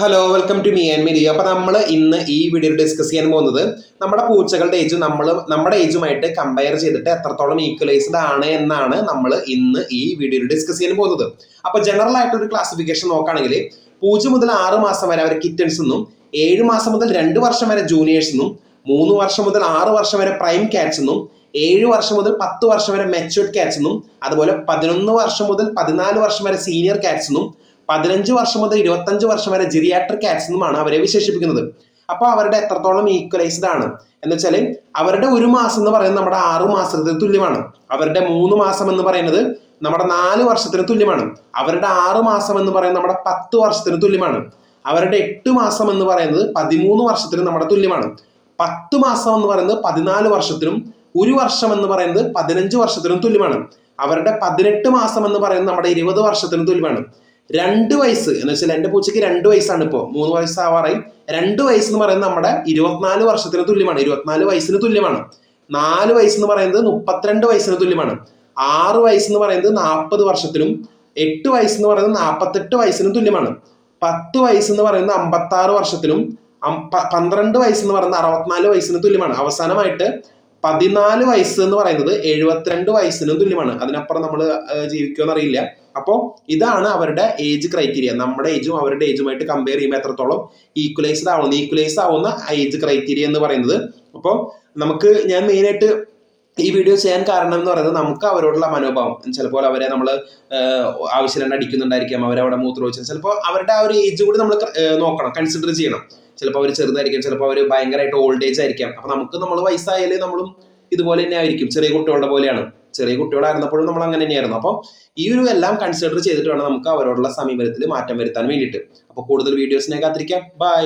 Hello welcome to me and media അപ്പൊ നമ്മൾ ഇന്ന് ഈ വീഡിയോ ഡിസ്കസ് ചെയ്യാൻ പോകുന്നത് നമ്മുടെ പൂച്ചകളുടെ ഏജ് നമ്മൾ നമ്മുടെ ഏജുമായിട്ട് കമ്പയർ ചെയ്തിട്ട് എത്രത്തോളം ഈക്വലൈസ്ഡ് ആണ് എന്നാണ് നമ്മൾ ഇന്ന് ഈ വീഡിയോ ഡിസ്കസ് ചെയ്യാൻ പോകുന്നത്. അപ്പൊ ജനറൽ ആയിട്ടൊരു ക്ലാസിഫിക്കേഷൻ നോക്കുകയാണെങ്കിൽ പൂജ്യം മുതൽ ആറ് മാസം വരെ അവർ കിറ്റൻസ് എന്നും ഏഴ് മാസം മുതൽ രണ്ട് വർഷം വരെ ജൂനിയേഴ്സ് എന്നും മൂന്ന് വർഷം മുതൽ ആറ് വർഷം വരെ പ്രൈം കാറ്റ്സ് എന്നും ഏഴ് വർഷം മുതൽ പത്ത് വർഷം വരെ മെച്ചുവർഡ് കാറ്റ്സ് എന്നും അതുപോലെ പതിനൊന്ന് വർഷം മുതൽ പതിനാല് വർഷം വരെ സീനിയർ കാറ്റ്സ് എന്നും പതിനഞ്ച് വർഷം മുതൽ ഇരുപത്തഞ്ച് വർഷം വരെ ജിറിയാട്രിക് കാറ്റ്സ് എന്നുമാണ് അവരെ വിശേഷിപ്പിക്കുന്നത്. അപ്പോൾ അവരുടെ എത്രത്തോളം ഈക്വലൈസ്ഡ് ആണ്? എന്ന് വെച്ചാൽ അവരുടെ ഒരു മാസം എന്ന് പറയുന്നത് നമ്മുടെ ആറ് മാസത്തിന് തുല്യമാണ്. അവരുടെ മൂന്ന് മാസം എന്ന് പറയുന്നത് നമ്മുടെ നാല് വർഷത്തിന് തുല്യമാണ്. അവരുടെ ആറ് മാസം എന്ന് പറയുന്നത് നമ്മുടെ പത്ത് വർഷത്തിന് തുല്യമാണ്. അവരുടെ എട്ട് മാസം എന്ന് പറയുന്നത് പതിമൂന്ന് വർഷത്തിന് നമ്മുടെ തുല്യമാണ്. പത്ത് മാസം എന്ന് പറയുന്നത് പതിനാല് വർഷത്തിനും ഒരു വർഷം എന്ന് പറയുന്നത് പതിനഞ്ച് വർഷത്തിനും തുല്യമാണ്. അവരുടെ പതിനെട്ട് മാസം എന്ന് പറയുന്നത് നമ്മുടെ ഇരുപത് വർഷത്തിനും തുല്യമാണ്. രണ്ട് വയസ്സ്. എന്ന് വെച്ചാൽ എന്റെ പൂച്ചയ്ക്ക് രണ്ട് വയസ്സാണ് ഇപ്പോൾ. മൂന്ന് വയസ്സാവാറായി. രണ്ട് വയസ്സ് എന്ന് പറയുന്നത് നമ്മുടെ ഇരുപത്തിനാല് വർഷത്തിന് തുല്യമാണ്. ഇരുപത്തിനാല് വയസ്സിന് തുല്യമാണ്. നാല് വയസ്സ് എന്ന് പറയുന്നത് മുപ്പത്തിരണ്ട് വയസ്സിന് തുല്യമാണ്. ആറ് വയസ്സ് എന്ന് പറയുന്നത് നാൽപ്പത് വർഷത്തിനും എട്ട് വയസ്സ് എന്ന് പറയുന്നത് നാൽപ്പത്തെട്ട് വയസ്സിനും തുല്യമാണ്. പത്ത് വയസ്സ് എന്ന് പറയുന്നത് അമ്പത്തി ആറ് വർഷത്തിനും പന്ത്രണ്ട് വയസ്സ് എന്ന് പറയുന്നത് അറുപത്തിനാല് വയസ്സിന് തുല്യമാണ്. അവസാനമായിട്ട് പതിനാല് വയസ്സ് എന്ന് പറയുന്നത് എഴുപത്തിരണ്ട് വയസ്സിനും തുല്യമാണ്. അതിനപ്പുറം നമ്മൾ ജീവിക്കുമെന്ന് അറിയില്ല. അപ്പോൾ ഇതാണ് അവരുടെ ഏജ് ക്രൈറ്റീരിയ നമ്മുടെ ഏജും അവരുടെ ഏജുമായിട്ട് കമ്പയർ ചെയ്യുമ്പോൾ എത്രത്തോളം ഈക്വലൈസ്ഡ് ആവുന്നു. ഈക്വലൈസ് ആവുന്ന ഏജ് ക്രൈറ്റീരിയ എന്ന് പറയുന്നത്. അപ്പോൾ നമുക്ക് ഞാൻ മെയിനായിട്ട് ഈ വീഡിയോ ചെയ്യാൻ കാരണം എന്ന് പറയുന്നത് നമുക്ക് അവരോടുള്ള മനോഭാവം. ചിലപ്പോൾ അവരെ നമ്മൾ ആവശ്യം അടിക്കുന്നുണ്ടായിരിക്കാം അവരവിടെ മൂത്രമൊഴിച്ചാൽ ചിലപ്പോൾ അവരുടെ ആ ഒരു ഏജ് കൂടി നമ്മൾ നോക്കണം. കൺസിഡർ ചെയ്യണം. ചിലപ്പോൾ അവർ ചെറുതായിരിക്കും ചിലപ്പോൾ അവർ ഭയങ്കരമായിട്ട് ഓൾഡ് ഏജ് ആയിരിക്കാം. അപ്പൊ നമുക്ക് നമ്മൾ വയസ്സായാലേ നമ്മളും ഇതുപോലെ തന്നെ ആയിരിക്കും ചെറിയ കുട്ടികളുടെ പോലെയാണ്. ചെറിയ കുട്ടികളായിരുന്നപ്പോഴും നമ്മൾ അങ്ങനെ തന്നെയായിരുന്നു. അപ്പോൾ ഈ ഒരു എല്ലാം കൺസിഡർ ചെയ്തിട്ട് വേണം നമുക്ക് അവരോടുള്ള സമീപനത്തിൽ മാറ്റം വരുത്താൻ വേണ്ടിയിട്ട്. അപ്പോൾ കൂടുതൽ വീഡിയോസിനെ കാത്തിരിക്കാം. ബൈ